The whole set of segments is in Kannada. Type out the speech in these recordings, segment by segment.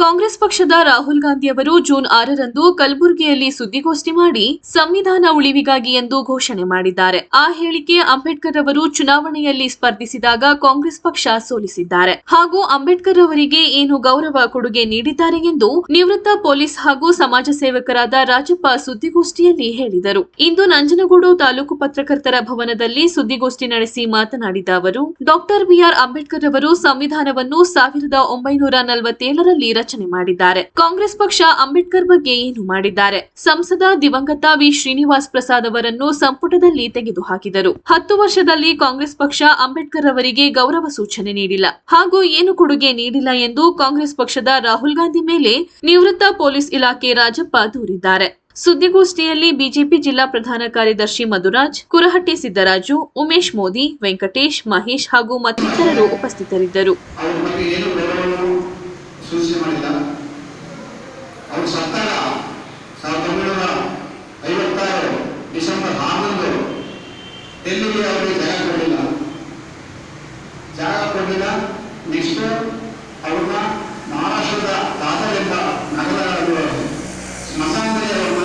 ಕಾಂಗ್ರೆಸ್ ಪಕ್ಷದ ರಾಹುಲ್ ಗಾಂಧಿ ಅವರು ಜೂನ್ ಆರರಂದು ಕಲಬುರಗಿಯಲ್ಲಿ ಸುದ್ದಿಗೋಷ್ಠಿ ಮಾಡಿ ಸಂವಿಧಾನ ಉಳಿವಿಗಾಗಿ ಎಂದು ಘೋಷಣೆ ಮಾಡಿದ್ದಾರೆ. ಆ ಹೇಳಿಕೆ ಅಂಬೇಡ್ಕರ್ ಅವರು ಚುನಾವಣೆಯಲ್ಲಿ ಸ್ಪರ್ಧಿಸಿದಾಗ ಕಾಂಗ್ರೆಸ್ ಪಕ್ಷ ಸೋಲಿಸಿದ್ದಾರೆ. ಹಾಗೂ ಅಂಬೇಡ್ಕರ್ ಅವರಿಗೆ ಏನು ಗೌರವ ಕೊಡುಗೆ ನೀಡಿದ್ದಾರೆ ಎಂದು ನಿವೃತ್ತ ಪೊಲೀಸ್ ಹಾಗೂ ಸಮಾಜ ಸೇವಕರಾದ ರಾಜಪ್ಪ ಸುದ್ದಿಗೋಷ್ಠಿಯಲ್ಲಿ ಹೇಳಿದರು. ಇಂದು ನಂಜನಗೂಡು ತಾಲೂಕು ಪತ್ರಕರ್ತರ ಭವನದಲ್ಲಿ ಸುದ್ದಿಗೋಷ್ಠಿ ನಡೆಸಿ ಮಾತನಾಡಿದ ಅವರು, ಡಾಕ್ಟರ್ ಬಿಆರ್ ಅಂಬೇಡ್ಕರ್ ಅವರು ಸಂವಿಧಾನವನ್ನು ಸಾವಿರದ ಒಂಬೈನೂರ ನಲವತ್ತೇಳರಲ್ಲಿ ರಚನೆ ಮಾಡಿದ್ದಾರೆ. ಕಾಂಗ್ರೆಸ್ ಪಕ್ಷ ಅಂಬೇಡ್ಕರ್ ಬಗ್ಗೆ ಏನು ಮಾಡಿದ್ದಾರೆ? ಸಂಸದ ದಿವಂಗತ ವಿ. ಶ್ರೀನಿವಾಸ್ ಪ್ರಸಾದ್ ಅವರನ್ನು ಸಂಪುಟದಲ್ಲಿ ತೆಗೆದುಹಾಕಿದರು. ಹತ್ತು ವರ್ಷದಲ್ಲಿ ಕಾಂಗ್ರೆಸ್ ಪಕ್ಷ ಅಂಬೇಡ್ಕರ್ ಅವರಿಗೆ ಗೌರವ ಸೂಚನೆ ನೀಡಿಲ್ಲ. ಹಾಗೂ ಏನು ಕೊಡುಗೆ ನೀಡಿಲ್ಲ ಎಂದು ಕಾಂಗ್ರೆಸ್ ಪಕ್ಷದ ರಾಹುಲ್ ಗಾಂಧಿ ಮೇಲೆ ನಿವೃತ್ತ ಪೊಲೀಸ್ ಇಲಾಖೆ ರಾಜಪ್ಪ ದೂರಿದ್ದಾರೆ. ಸುದ್ದಿಗೋಷ್ಠಿಯಲ್ಲಿ ಬಿಜೆಪಿ ಜಿಲ್ಲಾ ಪ್ರಧಾನ ಕಾರ್ಯದರ್ಶಿ ಮಧುರಾಜ್, ಕುರಹಟ್ಟಿ ಸಿದ್ದರಾಜು, ಉಮೇಶ್ ಮೋದಿ, ವೆಂಕಟೇಶ್ ಮಹೇಶ್ ಹಾಗೂ ಮತ್ತಿತರರು ಉಪಸ್ಥಿತರಿದ್ದರು ಅವ್ರ ಬಗ್ಗೆ ಏನು ಗೌರವವನ್ನು ಮಾಡಿಲ್ಲ ಅವರು ಸತ್ತಾಗ ಸಾವಿರದ ಒಂಬೈನೂರ ಐವತ್ತಾರು ಡಿಸೆಂಬರ್ ಹನ್ನೊಂದು ಡೆಲ್ಲಿಗೆ ಅವರಿಗೆ ಜಾಗ ಕೊಡಲಿಲ್ಲ. ಜಾಗ ಕೊಡಲಿಲ್ಲ. ನೆಕ್ಸ್ಟ್ ಅವ್ರನ್ನ ಮಹಾರಾಷ್ಟ್ರದ ದಾದರ್ ಎಂಬ ನಗರದ ಸ್ಮಶಾನದಲ್ಲಿ ಅವ್ರನ್ನ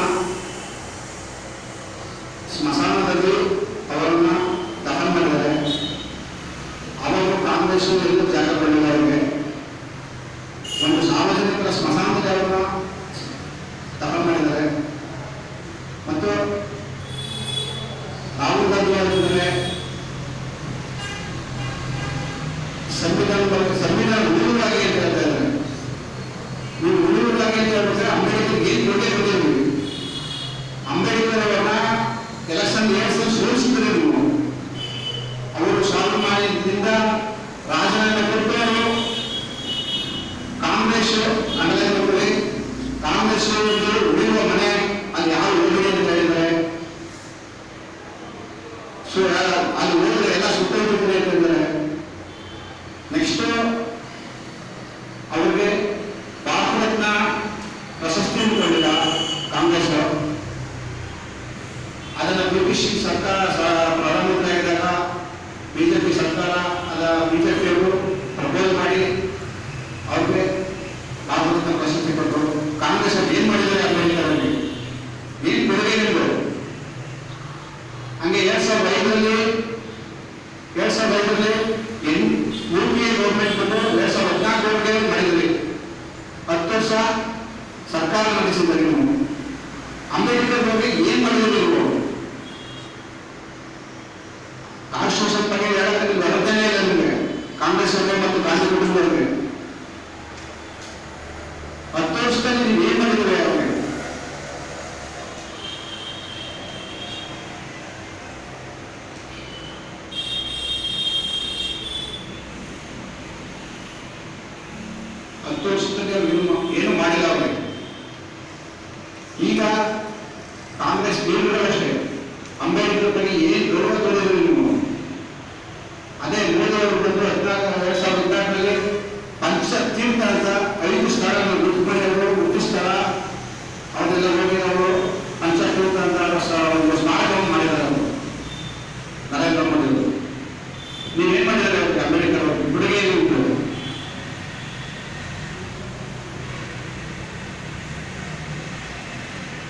ಸ್ಮಶಾನದಲ್ಲಿ ಅವರನ್ನ ದಹನ ಮಾಡಿದ್ದಾರೆ. ಅವರು ಕಾಂಗ್ರೆಸ್ ಎಲ್ಲೂ ಜಾಗ ಕೊಡಲಿಲ್ಲ ಅವರಿಗೆ. ಒಂದು ಸಾರ್ವಜನಿಕರ ಸ್ಮಶಾನದವರನ್ನ ತಪ ಮಾಡಿದ್ದಾರೆ. ಮತ್ತು ರಾಹುಲ್ ಗಾಂಧಿ ಅವರಿದ್ದಾರೆ ಸಂವಿಧಾನ ಸಂವಿಧಾನ ಉಳಿದಾಗಿ ಅಂತ ಹೇಳ್ತಾ ಇದ್ದಾರೆ. ನೀವು ಉಳಿದಾಗಿ ಅಂತ ಹೇಳ್ಬಿಟ್ರೆ ಅಂಬೇಡ್ಕರ್ ಏನು ಕೊಡುಗೆ ನೀವು? ಅಂಬೇಡ್ಕರ್ ಅವರನ್ನ ಎಲೆಕ್ಷನ್ ಎರಡು ಸಲ ಸೋಲಿಸಿದ್ರೆ ನೀವು. ಅವರು ಸಾಲ್ವ್ ಮಾಡಿದ್ರಿಂದ ಸೊ ಅಲ್ಲಿ ಹೋದ್ರೆ ಎಲ್ಲ ಸುತ್ತೋಗ್ಬಿಟ್ಟಿದೆ ಅಂತ ಹೇಳಿದ್ದಾರೆ ನೆಕ್ಸ್ಟ್ ಅವ್ರಿಗೆ ಭಾರತ ಪ್ರಶಸ್ತಿ ಕೊಡಲಿಲ್ಲ ಕಾಂಗ್ರೆಸ್ ಅದನ್ನು ಬ್ರಿಟಿಷ್ ಸರ್ಕಾರ ಪ್ರಾರಂಭ ಆಗಿದ್ದಾಗ ಬಿಜೆಪಿ ಸರ್ಕಾರ ಅದ ಬಿಜೆಪಿಯವರು ಪ್ರಪೋಸ್ ಮಾಡಿ ಅವ್ರಿಗೆ ಭಾರತ ಪ್ರಶಸ್ತಿ ಕೊಟ್ಟರು ಕಾಂಗ್ರೆಸ್ ಅವ್ರು ಏನ್ ಮಾಡಿದ್ದಾರೆ ಅಂಬೇಡ್ಕರ್ ಅವರಿಗೆ ಏನ್ ಕೊಡುಗೆ ನೀಡಿದ್ರು ಹಂಗೆ ಎರಡ್ ಸಾವಿರದ ಐದರಲ್ಲಿ ಎರಡ್ ಸಾವಿರದ ಗೌರ್ಮೆಂಟ್ ಬಂದು ಎರಡ್ ಸಾವಿರದ ಹದಿನಾಲ್ಕರವರೆಗೆ ಹತ್ತು ವರ್ಷ ಸರ್ಕಾರ ನಡೆಸಿದ್ದಾರೆ ನೀವು ಅಂಬೇಡ್ಕರ್ ಬಗ್ಗೆ ಏನ್ ಮಾಡಿದ್ರು ನೀವು? ಕಾನ್ಸ್ಟಿಟ್ಯೂಷನ್ ಬಗ್ಗೆ ಇಲ್ಲ ಕಾಂಗ್ರೆಸ್ ಅವರಿಗೆ ಮತ್ತು ಗಾಂಧಿ ಕುಟುಂಬದವರಿಗೆ ಹತ್ತು ವರ್ಷದಲ್ಲಿ ನೀವು ಏನ್ ಮಾಡಿದ್ರೆ ಅವ್ರಿಗೆ ಹತ್ತು ವರ್ಷದಲ್ಲಿ ಅವ್ರು ಏನು ಏನು ಮಾಡಿಲ್ಲ ಅವ್ರಿಗೆ ಈಗ ಕಾಂಗ್ರೆಸ್ ಲೀಡರ್ಗಳಷ್ಟೇ ಅಂಬೇಡ್ಕರ್ ಬಗ್ಗೆ ಏನು ಗೌರವ ತೋರಿದ್ರು ನೀವು? ಅದೇ ಮೋದಿ ಅವರು ಬಂದು ಹದಿನಾಲ್ಕು